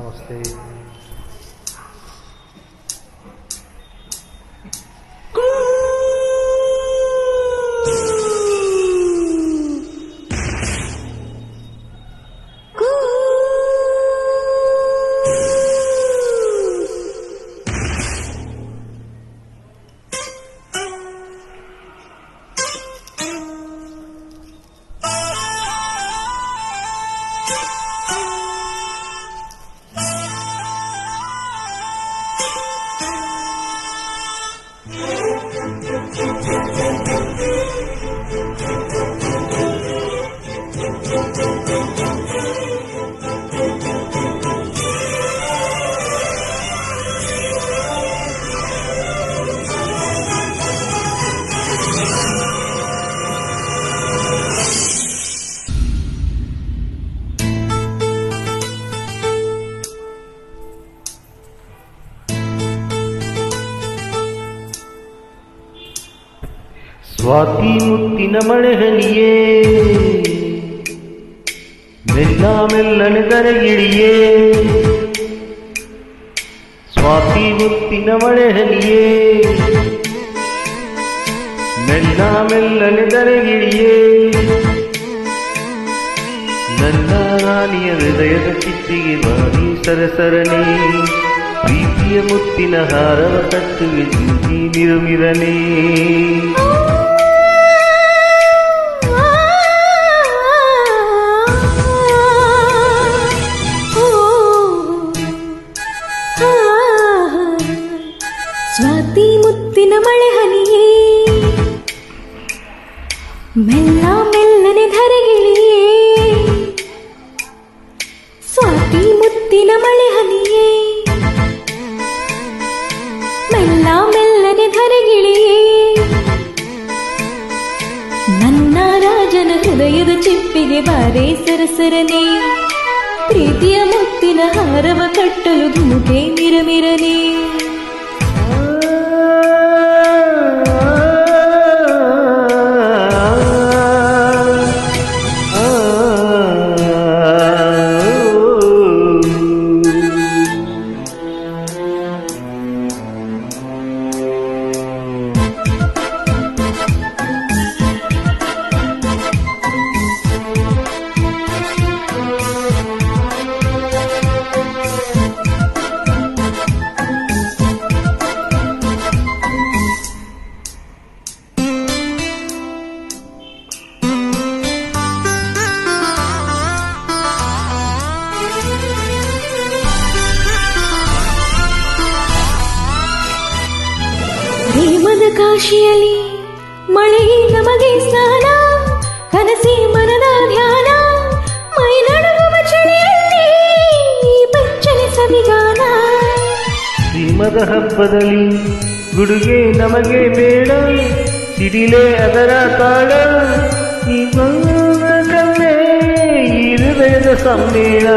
namaste. Swati ಮುತ್ತಿನ ಮಳೆ ಹನಿಯೇ. ಮೆಲ್ಲ ಮೆಲ್ಲನೆ ದರಗಿಳಿಯೇ ಸ್ವಾತಿ ಮುತ್ತಿನ ಮಳೆ ಹನಿಯೇ. ಮೆಲ್ಲ ಮೆಲ್ಲನೆ ದರಗಿಳಿಯೇ ನನ್ನ ರಾಣಿಯ ಹೃದಯದ ಚಿತ್ತಿಗೆ ಬಾರಿ ಸರಸರನೆ. ಪ್ರೀತಿಯ ಮುತ್ತಿನ ಹಾರವ ತಟ್ಟುವೆ ಜೂಜಿ ಮಿರುಮಿರನೇ. ಸ್ವಾತಿ ಮುತ್ತಿನ ಮಳೆ ಹನಿಯೇ. ಮೆಲ್ಲ ಮೆಲ್ಲನೆ ಧರೆಗಿಳಿಯೇ. ಸ್ವಾತಿ ಮುತ್ತಿನ ಮಳೆ ಹನಿಯೇ. ಮೆಲ್ಲ ಮೆಲ್ಲನೆ ಧರೆಗಿಳಿಯೇ. ನನ್ನ ರಾಜನ ಹೃದಯದ ಚಿಪ್ಪಿಗೆ ಬಾರೆ ಸರಸರನೆ. ಪ್ರೀತಿಯ ಮುತ್ತಿನ ಹಾರವ ಕಟ್ಟಲು ಧುಮುಕೆ ಮಿರಮಿರನೆ ಪ್ರೇಮದ ಕಾಶಿಯಲ್ಲಿ ಮಳೆ ನಮಗೆ ಸ್ನಾನ ಕನಸಿ ಮನದ ಧ್ಯಾನ ಮೈ ನಡುಗುವ ಚಳಿಯಲ್ಲಿ ಬೆಚ್ಚನೆ ಸವಿಗಾನ ಪ್ರೇಮದ ಹಬ್ಬದಲ್ಲಿ ಗುಡುಗೆ ನಮಗೆ ಬೇಡ ಸಿಡಿಲೆ ಅದರ ತಾಳ ಈ ಕಲ್ಲೇ ಈ ಹೃದಯದ ಸಮ್ಮೇಳ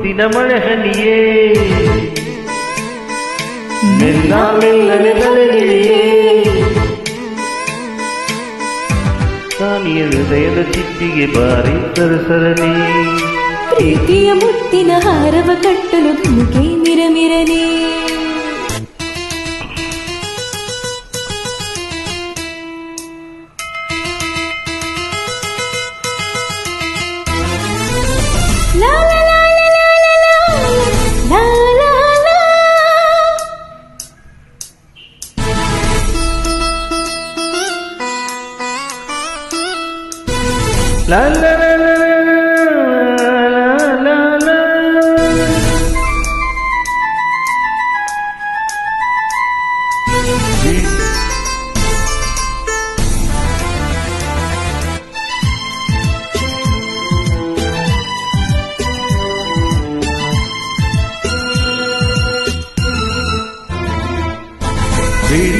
ಮುತ್ತಿನ ಹನಿಯೇ. ಮೆಲ್ಲ ಮೆಲ್ಲನೆ ತಲೆಗಿಳಿಯೇ ರಾಣಿಯ ಹೃದಯದ ಚಿಪ್ಪಿಗೆ ಬಾರಿ ಸರಸರನೇ ಪ್ರೀತಿಯ ಮುತ್ತಿನ ಹಾರವ ಕಟ್ಟಲು ಧುಮುಕೆ ಮಿರಮಿರನೆ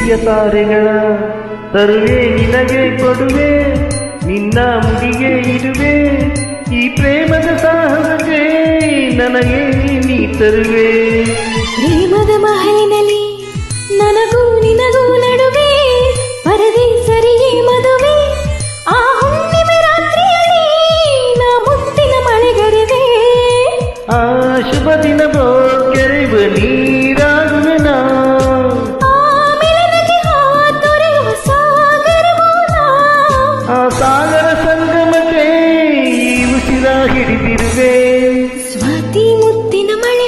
ಬಿಳಿಯ ತಾರೆಗಳ ತರುವೆ ನಿನಗೆ ಕೊಡುವೆ ನಿನ್ನ ಮುಡಿಗೆ ಇರುವೆ ಈ ಪ್ರೇಮದ ಸಾಹಸಕ್ಕೆ ನನಗೆ ನೀ ತರುವೆ. ಪ್ರೇಮದ ಮಹಲಿನಲ್ಲಿ ನನಗೂ ನಿನಗೂ ನಡುವೆ ಪರದೆ ಸರಿಯೇ ಮದುವೆ ಆ ಹುಣ್ಣಿಮೆ ರಾತ್ರಿಯಲ್ಲಿ ನಾ ಮುತ್ತಿನ ಮಳೆಗರಿವೆ. ಆ ಶುಭ ದಿನವೋ ಕೆರೆವ ನೀರಾಗುವೆನ ಸ್ವಾತಿ ಮುತ್ತಿನ ಮಳೆ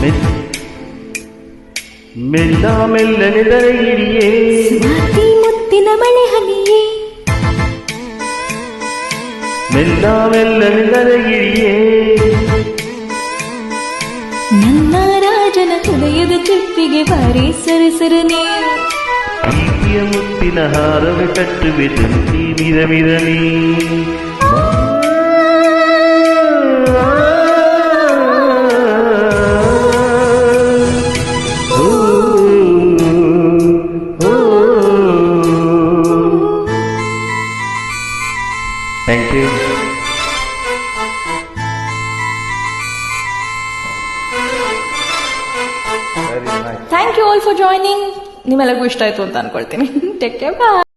ಮೆಲ್- ಮೆಲ್ಲ ಮೆಲ್ಲನೆ ದರಗಿರಿಯೇ ಸ್ವಾತಿ ಮುತ್ತಿನ ಮಳೆ ಹನಿಯೇ ಮೆಲ್ಲ ಮೆಲ್ಲನೆ ದರೆಯಿರಿಯೇ ನನ್ನ ರಾಜನ ಹೃದಯದ ಚಿಪ್ಪಿಗೆ ಬಾರಿ ಸರಸರನೆ மிதின கட்டு வெதுந்தி Thank you all for joining. ನಿಮ್ಮೆಲ್ಲರಿಗೂ ಇಷ್ಟ ಆಯ್ತು ಅಂತ ಅನ್ಕೊಳ್ತೀನಿ. Take care bye